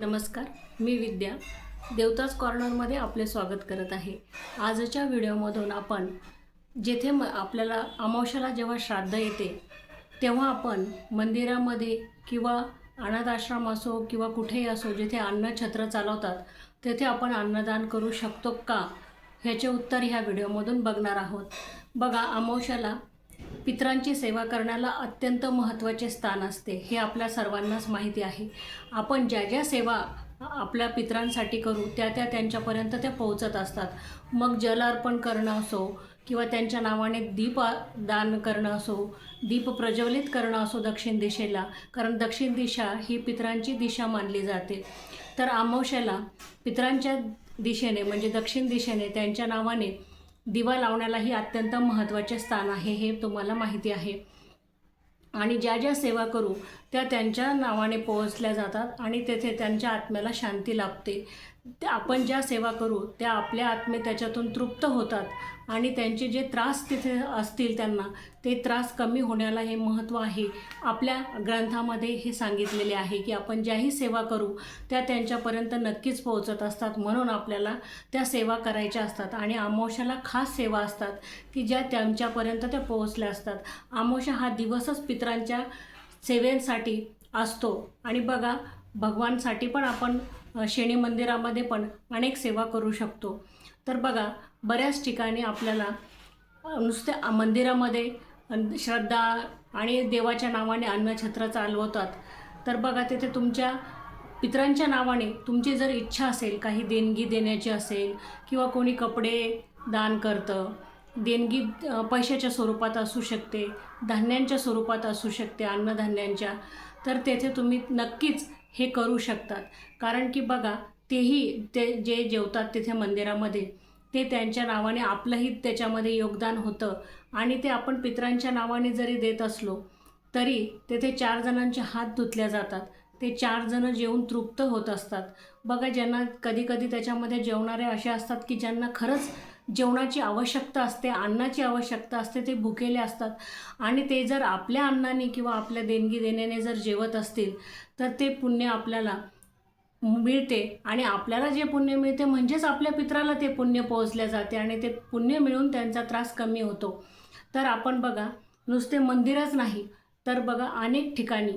नमस्कार मी विद्या. देवताच कॉर्नरमध्ये आपले स्वागत करत आहे. आजच्या व्हिडिओमधून आपण जेथे म आपल्याला अमावश्याला जेव्हा श्राद्ध येते तेव्हा आपण मंदिरामध्ये किंवा अनाथ आश्रम असो किंवा कुठेही असो जिथे अन्नछत्र चालवतात तेथे आपण अन्नदान करू शकतो का? ह्याचे उत्तर ह्या व्हिडिओमधून बघणार आहोत. बघा अमावश्याला पितरांची सेवा करण्याला अत्यंत महत्त्वाचे स्थान असते हे आपल्या सर्वांनाच माहिती आहे. आपण ज्या ज्या सेवा आपल्या पितरांसाठी करू त्या त्या त्यांच्यापर्यंत त्या पोहोचत असतात. मग जल अर्पण करणं असो किंवा त्यांच्या नावाने दीप दान करणं असो दीप प्रज्वलित करणं असो दक्षिण दिशेला कारण दक्षिण दिशा ही पितरांची दिशा मानली जाते. तर अमावस्याला पितरांच्या दिशेने म्हणजे दक्षिण दिशेने त्यांच्या नावाने दिवा लावण्यालाही अत्यंत महत्त्वाचे स्थान आहे हे तुम्हाला माहिती आहे. आणि ज्या ज्या सेवा करू त्या त्यांच्या नावाने पोहोचल्या जातात आणि तेथे त्यांच्या आत्म्याला शांती लाभते. त्या आपण ज्या सेवा करू त्या आपल्या आत्मे त्याच्यातून तृप्त होतात आणि त्यांचे जे त्रास तिथे असतील त्यांना ते त्रास कमी होण्याला हे महत्त्व आहे. आपल्या ग्रंथामध्ये हे सांगितलेले आहे की आपण ज्याही सेवा करू त्या त्यांच्यापर्यंत नक्कीच पोहोचत असतात म्हणून आपल्याला त्या सेवा करायच्या असतात. आणि आमोशाला खास सेवा असतात की ज्या त्यांच्यापर्यंत त्या पोहोचल्या असतात. आमोशा हा दिवसच पितरांच्या सेवेसाठी असतो. आणि बघा भगवानसाठी पण आपण शनी मंदिरामध्ये पण अनेक सेवा करू शकतो. तर बघा बऱ्याच ठिकाणी आपल्याला नुसत्या मंदिरामध्ये श्रद्धा आणि देवाच्या नावाने अन्नछत्र चालवतात. तर बघा तिथे तुमच्या पितरांच्या नावाने तुमची जर इच्छा असेल काही देणगी देण्याची असेल किंवा कोणी कपडे दान करतं देणगी पैशाच्या स्वरूपात असू शकते धान्यांच्या स्वरूपात असू शकते अन्नधान्यांच्या तर तेथे तुम्ही नक्कीच हे करू शकतात. कारण की बघा तेही ते जे जेवतात तिथे मंदिरामध्ये ते त्यांच्या नावाने आपलंही त्याच्यामध्ये योगदान होतं. आणि ते आपण पितरांच्या नावाने जरी देत असलो तरी तेथे चार जणांचे हात धुतल्या जातात. ते चार जणं जेवून तृप्त होत असतात. बघा ज्यांना कधीकधी त्याच्यामध्ये जेवणारे असे असतात की ज्यांना खरंच जेवणाची आवश्यकता असते अन्नाची आवश्यकता असते ते भुकेले असतात. आणि ते जर आपल्या अन्नाने किंवा आपल्या देणगी देण्याने जर जेवत असतील तर ते पुण्य आपल्याला मिळते. आणि आपल्याला जे पुण्य मिळते म्हणजेच आपल्या पित्राला ते पुण्य पोहोचल्या जाते आणि ते पुण्य मिळून त्यांचा त्रास कमी होतो. तर आपण बघा नुसते मंदिरच नाही तर बघा अनेक ठिकाणी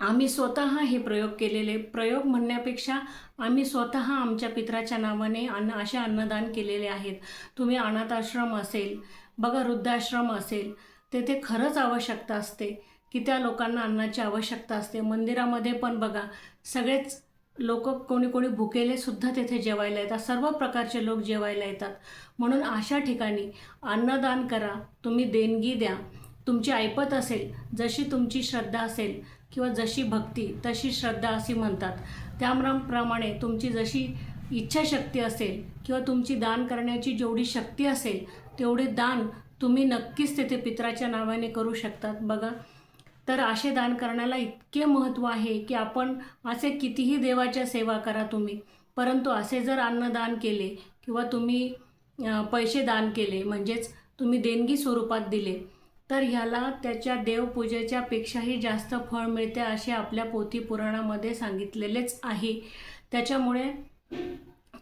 आम्ही स्वतः हे प्रयोग केलेले प्रयोग म्हणण्यापेक्षा आम्ही स्वतः आमच्या पित्राच्या नावाने अन्न असे अन्नदान केलेले आहेत. तुम्ही अनाथाश्रम असेल बघा वृद्धाश्रम असेल तेथे खरंच आवश्यकता असते की त्या लोकांना अन्नाची आवश्यकता असते. मंदिरामध्ये पण बघा सगळेच लोक कोणी कोणी भुकेले सुद्धा तेथे जेवायला येतात. सर्व प्रकारचे लोक जेवायला येतात. म्हणून अशा ठिकाणी अन्नदान करा तुम्ही देणगी द्या. तुमची ऐपत असेल जशी तुमची श्रद्धा असेल किंवा जशी भक्ती तशी श्रद्धा अशी म्हणतात. त्याप्रमाणे तुमची जशी इच्छाशक्ती असेल किंवा तुमची दान करण्याची जेवढी शक्ती असेल तेवढे दान तुम्ही नक्कीच तेथे पित्राच्या नावाने करू शकतात. बघा तर असे दान करण्याला इतके महत्त्व आहे की आपण असे कितीही देवाच्या सेवा करा तुम्ही परंतु असे जर अन्नदान केले किंवा तुम्ही पैसे दान केले म्हणजेच तुम्ही देणगी स्वरूपात दिले तर ह्याला त्याच्या देवपूजेच्या पेक्षाही जास्त फळ मिळते असे आपल्या पोथी पुराणामध्ये सांगितलेलेच आहे. त्याच्यामुळे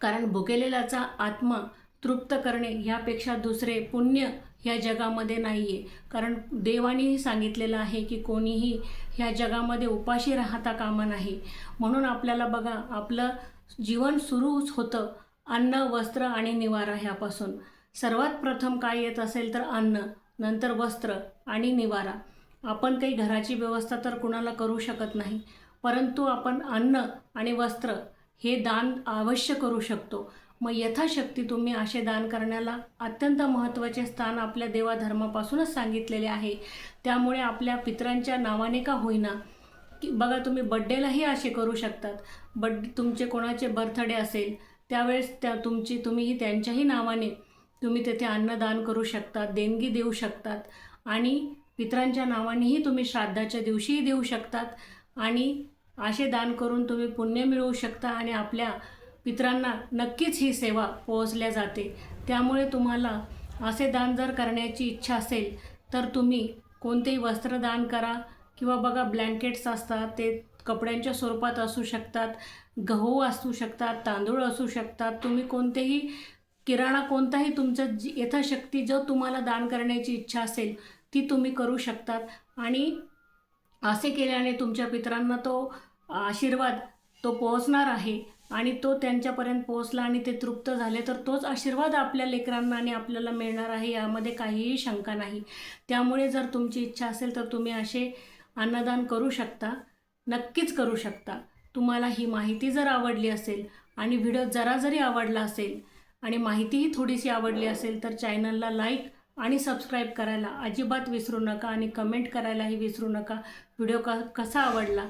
कारण भुकेलेलाचा आत्मा तृप्त करणे ह्यापेक्षा दुसरे पुण्य ह्या जगामध्ये नाही आहे कारण देवानेही सांगितलेलं आहे की कोणीही ह्या जगामध्ये उपाशी राहता कामा नाही. म्हणून आपल्याला बघा आपलं जीवन सुरूच होतं अन्न वस्त्र आणि निवारा ह्यापासून. सर्वात प्रथम काय येत असेल तर अन्न. नंतर वस्त्र आणि निवारा. आपण काही घराची व्यवस्था तर कुणाला करू शकत नाही परंतु आपण अन्न आणि वस्त्र हे दान अवश्य करू शकतो. मग यथाशक्ती तुम्ही असे दान करण्याला अत्यंत महत्त्वाचे स्थान आपल्या देवाधर्मापासूनच सांगितलेले आहे. त्यामुळे आपल्या पितरांच्या नावाने का होईना की बघा तुम्ही बड्डेलाही असे करू शकतात. बड्डे तुमचे कोणाचे बर्थडे असेल त्यावेळेस त्या तुमची तुम्हीही त्यांच्याही नावाने तुम्ही तेथे अन्नदान करू शकतात देणगी देऊ शकतात आणि पितरांच्या नावानेही तुम्ही श्राद्धाच्या दिवशीही देऊ शकतात आणि असे दान करून तुम्ही पुण्य मिळवू शकता आणि आपल्या पितरांना नक्कीच ही सेवा पोहोचल्या जाते. त्यामुळे तुम्हाला असे दान जर करण्याची इच्छा असेल तर तुम्ही कोणतेही वस्त्रदान करा किंवा बघा ब्लँकेट्स असतात ते कपड्यांच्या स्वरूपात असू शकतात गहू असू शकतात तांदूळ असू शकतात तुम्ही कोणतेही किराणा कोणताही तुमचं जी यथाशक्ती जो तुम्हाला दान करण्याची इच्छा असेल ती तुम्ही करू शकतात. आणि असे केल्याने तुमच्या पितरांना तो आशीर्वाद तो पोहोचणार आहे आणि तो त्यांच्यापर्यंत पोहोचला आणि ते तृप्त झाले तर तोच आशीर्वाद आपल्या लेकरांना आणि आपल्याला मिळणार आहे यामध्ये काहीही शंका नाही. त्यामुळे जर तुमची इच्छा असेल तर तुम्ही असे अन्नदान करू शकता. नक्कीच करू शकता. तुम्हाला ही माहिती जर आवडली असेल आणि व्हिडिओ जरा जरी आवडला असेल आणि माहितीही थोडीशी आवडली असेल तर चॅनलला लाईक आणि सबस्क्राईब करायला अजिबात विसरू नका आणि कमेंट करायलाही विसरू नका. व्हिडिओ क कसा आवडला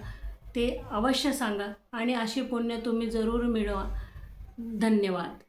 ते अवश्य सांगा आणि अशी पुण्य तुम्ही जरूर मिळवा. धन्यवाद.